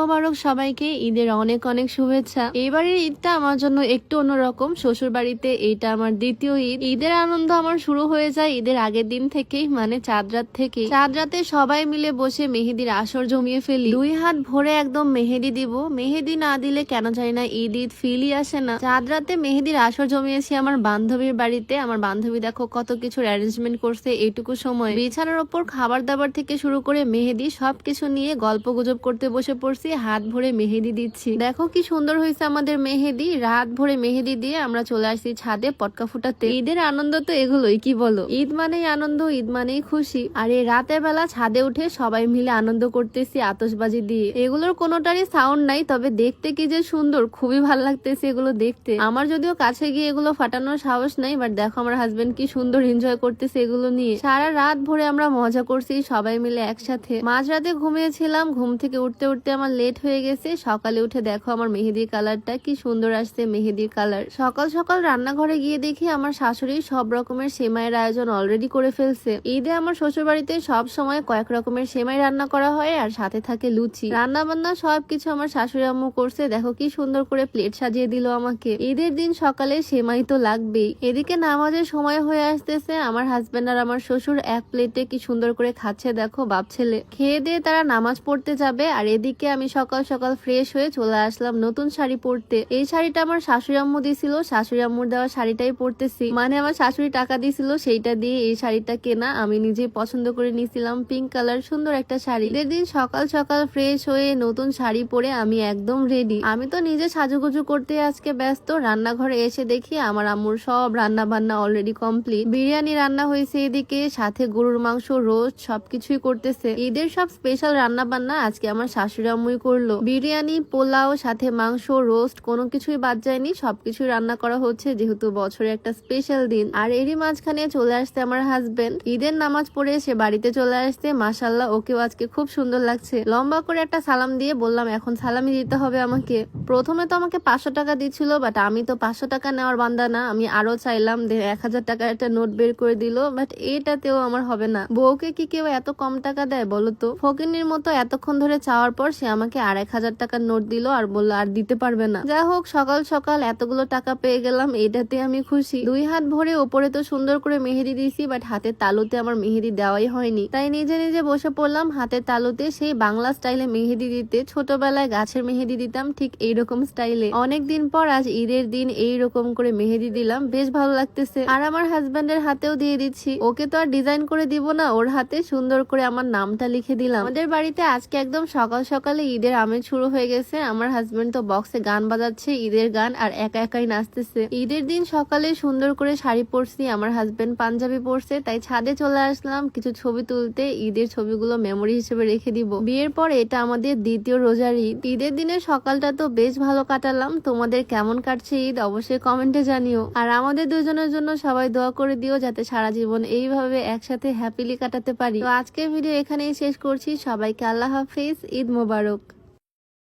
মোবারক সবাইকে ঈদের অনেক অনেক শুভেচ্ছা। এবারের ঈদটা আমার জন্য একটু অন্যরকম। শ্বশুর বাড়িতে এইটা আমার দ্বিতীয় ঈদ। ঈদের আনন্দ আমার শুরু হয়ে যায় ঈদের আগের দিন থেকেই মানে চাঁদ রাত থেকে চাঁদ রাতে সবাই মিলে বসে মেহেদির আসর জমিয়ে ফেলি। দুই হাত ভরে একদম মেহেদি দিব। মেহেদি না দিলে কেন জানি না ঈদ ঈদ ফিলই আসে না। চাঁদ রাতে মেহেদির আসর জমিয়েছি আমার বান্ধবীর বাড়িতে। আমার বান্ধবী দেখো কত কিছুর অ্যারেঞ্জমেন্ট করছে এইটুকু সময়। বিছানার ওপর খাবার দাবার থেকে শুরু করে মেহেদি সবকিছু নিয়ে গল্প গুজব করতে বসে পড়ছি। হাত ভরে মেহেদি দিচ্ছি। দেখো কি সুন্দর হয়েছে আমাদের মেহেদি। রাত ভরে মেহেদি দিয়ে আমরা চলে আসছি ছাদে পটকা ফুটাতে। ঈদের আনন্দ তো এগুলোই, কি বলো? ঈদ মানেই আনন্দ, ঈদ মানেই খুশি। আর এই রাতের বেলা ছাদে উঠে সবাই মিলে আনন্দ করতেছি আতসবাজি দিয়ে। এগুলোর কোনোটারই সাউন্ড নাই, তবে দেখতে কি যে সুন্দর, খুবই ভালো লাগতেছে এগুলো দেখতে। আমার যদিও কাছে গিয়ে এগুলো ফাটানোর সাহস নাই বাট দেখো আমার হাজবেন্ড কি সুন্দর এনজয় করতেছে এগুলো নিয়ে। সারা রাত ভরে আমরা মজা করছি সবাই মিলে একসাথে। মাঝরাতে ঘুমিয়েছিলাম, ঘুম থেকে উঠতে উঠতে আমার লেট হয়ে গেছে। সকালে উঠে দেখো আমার মেহেদির কালারটা কি সুন্দর আসছে মেহেদির কালার সকাল সকাল রান্নাঘরে গিয়ে দেখি আমার শাশুড়ি সব রকমের সেমাইয়ের আয়োজন অলরেডি করে ফেলছে। ঈদে আমার শ্বশুর বাড়িতে সব সময় কয়েক রকমের সেমাই রান্না করা হয় আর সাথে থাকে লুচি। রান্না বান্না সবকিছু আমার শাশুড়ি আম্মু করছে। দেখো কি সুন্দর করে প্লেট সাজিয়ে দিল আমাকে। ঈদের দিন সকালে সেমাই তো লাগবেই। এদিকে নামাজের সময় হয়ে আসতেছে। আমার হাজবেন্ড আর আমার শ্বশুর এক প্লেটে কি সুন্দর করে খাচ্ছে দেখো বাপ ছেলে। খেয়ে দিয়ে তারা নামাজ পড়তে যাবে আর এদিকে আমি সকাল সকাল ফ্রেশ হয়ে চলে আসলাম নতুন শাড়ি পরতে। এই শাড়িটা আমার শাশুড়ি আম্মু দিছিল, শাশুড়ি আম্মুর দেওয়া শাড়িটাই পরতেছি। মানে আমার শাশুড়ি টাকা দিছিল, সেইটা দিয়ে এই শাড়িটা কেনা। আমি নিজে পছন্দ করে নিয়েছিলাম পিঙ্ক কালার সুন্দর একটা শাড়ি। ঈদের দিন সকাল সকাল ফ্রেশ হয়ে নতুন শাড়ি পরে আমি একদম রেডি আমি তো নিজে সাজুগুজু করতে আজকে ব্যস্ত। রান্নাঘরে এসে দেখি আমার আম্মুর সব রান্না বান্না অলরেডি কমপ্লিট বিরিয়ানি রান্না হয়েছে এদিকে, সাথে গরুর মাংস রোস্ট সবকিছুই করতেছে। ঈদের সব স্পেশাল রান্না বান্না আজকে আমার শাশুড়ি আম্মুই করল। বিরিয়ানি, পোলাও, সাথে মাংস রোস্ট কোনো কিছুই বাদ যায়নি। সবকিছুই রান্না করা হচ্ছে যেহেতু বছরে একটা স্পেশাল দিন। আর এরই মাঝখানে চলে আসছে আমার হাজবেন্ড ঈদের নামাজ পড়ে সে বাড়িতে চলে আসছে। মাসাল্লাহ ওকেও আজকে খুব সুন্দর লাগছে। লম্বা করে একটা সালাম দিয়ে বললাম, এখন সালামি দিতে হবে আমাকে। প্রথমে তো আমাকে পাঁচশো টাকা দিচ্ছিল বাট আমি তো পাঁচশো টাকা নেওয়ার বান্দা না। আমি আরও চাইলাম এক হাজার টাকার একটা নোট বের করে দিল বাট এটাতেও আমার হবে না। বউকে কি কেউ এত কম টাকা দেয় বলো তো? ফকিনির মতো এতক্ষণ ধরে চাওয়ার পর সে আমাকে আর এক হাজার টাকার নোট দিল আর বলল, আর দিতে পারবে না। যাই হোক, সকাল সকাল এতগুলো টাকা পেয়ে গেলাম, এটাতে আমি খুশি। দুই হাত ভরে ওপরে তো সুন্দর করে মেহেদি দিয়েছি বাট হাতের তালুতে আমার মেহেদি দেওয়াই হয়নি। তাই নিজে নিজে বসে পড়লাম হাতের তালুতে, সেই বাংলা স্টাইলে মেহেদি দিতে। ছোটবেলায় গাছের মেহেদি দিতাম ঠিক এইরকম স্টাইলে। অনেক দিন পর আজ ঈদের দিন এই রকম করে মেহেদি দিলাম, বেশ ভালো লাগতেছে। আর আমার হাজবেন্ডের হাতেও দিয়ে দিচ্ছি। ওকে তো আর ডিজাইন করে দিব না, ওর হাতে সুন্দর করে আমার নামটা লিখে দিলাম। আমাদের বাড়িতে আজকে একদম সকাল সকালে ঈদের আমেজ শুরু হয়ে গেছে। আমার হাজবেন্ড তো বক্সে গান বাজাচ্ছে, ঈদের গান, আর একা একাই নাচতেছে। ঈদের দিন সকালে সুন্দর করে শাড়ি পরছি, আমার হাজবেন্ড পাঞ্জাবি পরছে, তাই ছাদে চলে আসলাম। কিছু ছবি তুলতে ঈদের ছবিগুলো মেমোরি হিসেবে রেখে দিব। বিয়ের পর এটা আমাদের দ্বিতীয় রোজার ঈদ। ঈদের দিনে সকালটা তো বেশ ভালো কাটালাম। তোমাদের কেমন কাটছে ঈদ অবশ্যই কমেন্টে জানিও। আর আমাদের দুজনের জন্য সবাই দোয়া করে দিও, যাতে সারা জীবন এইভাবে একসাথে হ্যাপিলি কাটাতে পারি। তো আজকের ভিডিও এখানেই শেষ করছি। সবাইকে আল্লাহ হাফিজ। ঈদ মোবারক।